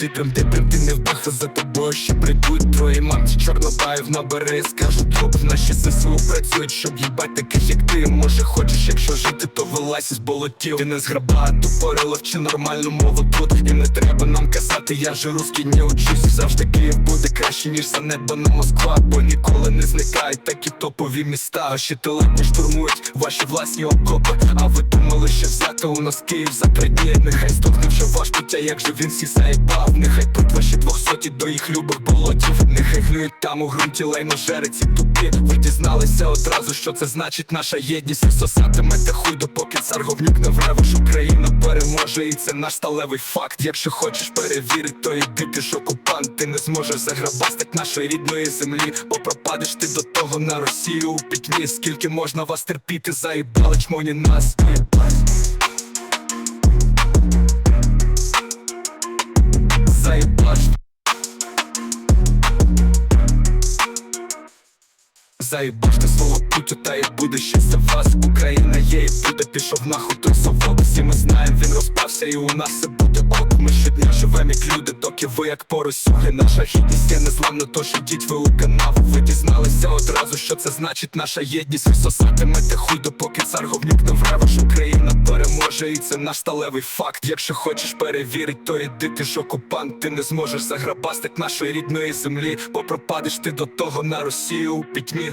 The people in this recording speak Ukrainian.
Ти прям ти прям ти не вдахта за тобою ще прийдуть твої мамці. Чорнобаїв набери, скажуть труп Наші ССУ працюють, щоб їбать таких як ти Може хочеш, якщо жити, то вилазь із болотів. Ти не зграба, тупорила, вчи нормальну мову тут. І не треба нам казати, я же русський не учусь. Завжди Київ ніж за небо на Москва Бо ніколи не зникають такі топові міста. Ще щитилетні штурмують ваші власні окопи. А ви думали, що взяти у нас Київ за три дні? Нехай пуття, як же він заїбав Нехай тут ваші двохсоті до їх любих болотів. Нехай гниють там у ґрунті лайножериці тупі. Ви дізналися одразу, що це значить наша єдність. Сосатимете хуй, допоки цар говнюк не вреве, що Україна переможе, і це наш сталевий факт. Якщо хочеш перевірити, то йди ти ж окупант Ти не зможеш заграбастить нашої рідної землі, бо пропадеш ти до того на Росію у пітьмі Скільки можна вас терпіти, заїбали чмоні нас Заїбаште свого путю, та й буде щастя вас. Україна є і буде, пішов нахуй той совок. Всі ми знаємо, він розпався і у нас все буде ок. Ми щодня живемо як люди, доки ви як поросюги Наша гідність є незламна, тож ідіть ви у канаву Ви дізналися одразу, що це значить наша єдність. Ви сосатимете хуй, допоки цар говнюк не вре що Україна переможе, і це наш сталевий факт. Якщо хочеш перевірить, то іди ти ж окупант Ти не зможеш заграбастить нашої рідної землі, бо пропадеш ти до того на Росію у пітьмі